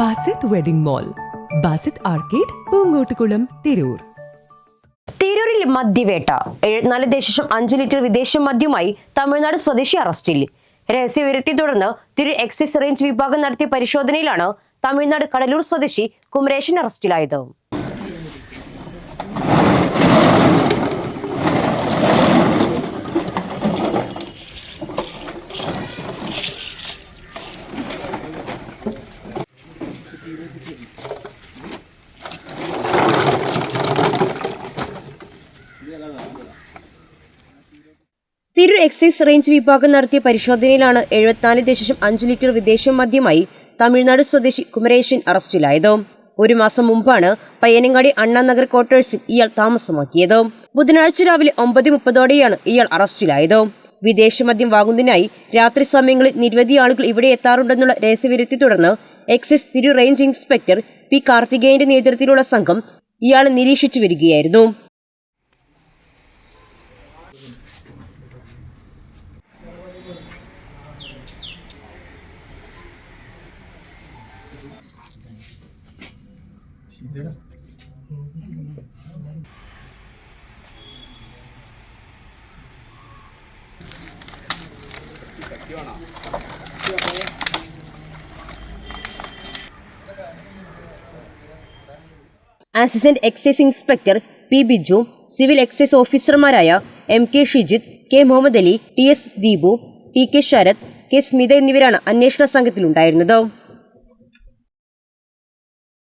Basith wedding mall Basith arcade Poonkottukulam Tirur. തിരൂരിൽ മദ്യവേട്ട. എഴുപത്തിനാല് ദശാംശം അഞ്ച് ലിറ്റർ വിദേശ മദ്യവുമായി തമിഴ്നാട് സ്വദേശി അറസ്റ്റിൽ. രഹസ്യവിവരത്തെ തുടർന്ന് തിരൂർ എക്സൈസ് റേഞ്ച് വിഭാഗം നടത്തിയ പരിശോധനയിലാണ് തമിഴ്നാട് കടലൂർ സ്വദേശി കുമരേശൻ അറസ്റ്റിലായത്. തിരൂർ എക്സൈസ് റേഞ്ച് വിഭാഗം നടത്തിയ പരിശോധനയിലാണ് എഴുപത്തിനാല് ദശാംശം അഞ്ച് ലിറ്റർ വിദേശ മദ്യമായി തമിഴ്നാട് സ്വദേശി കുമരേശൻ അറസ്റ്റിലായത്. ഒരു മാസം മുമ്പാണ് പയ്യനങ്ങാടി അണ്ണാനഗർ ക്വാർട്ടേഴ്സിൽ ഇയാൾ താമസമാക്കിയത്. ബുധനാഴ്ച രാവിലെ ഒമ്പത് മുപ്പതോടെയാണ് ഇയാൾ അറസ്റ്റിലായത്. വിദേശ മദ്യം വാങ്ങുന്നതിനായി രാത്രി സമയങ്ങളിൽ നിരവധി ആളുകൾ ഇവിടെ എത്താറുണ്ടെന്നുള്ള രഹസ്യവിരുത്തി തുടർന്ന് എക്സൈസ് തിരു റേഞ്ച് ഇൻസ്പെക്ടർ പി കാർത്തികേയന്റെ നേതൃത്വത്തിലുള്ള സംഘം ഇയാളെ നിരീക്ഷിച്ചു വരികയായിരുന്നു. Assistant excise inspector P Biju civil excise ഓഫീസർമാരായ M K Shijith K Muhammad Ali T S Deepu T K Sarath K Smitha എന്നിവരാണ് അന്വേഷണ സംഘത്തിലുണ്ടായിരുന്നത്.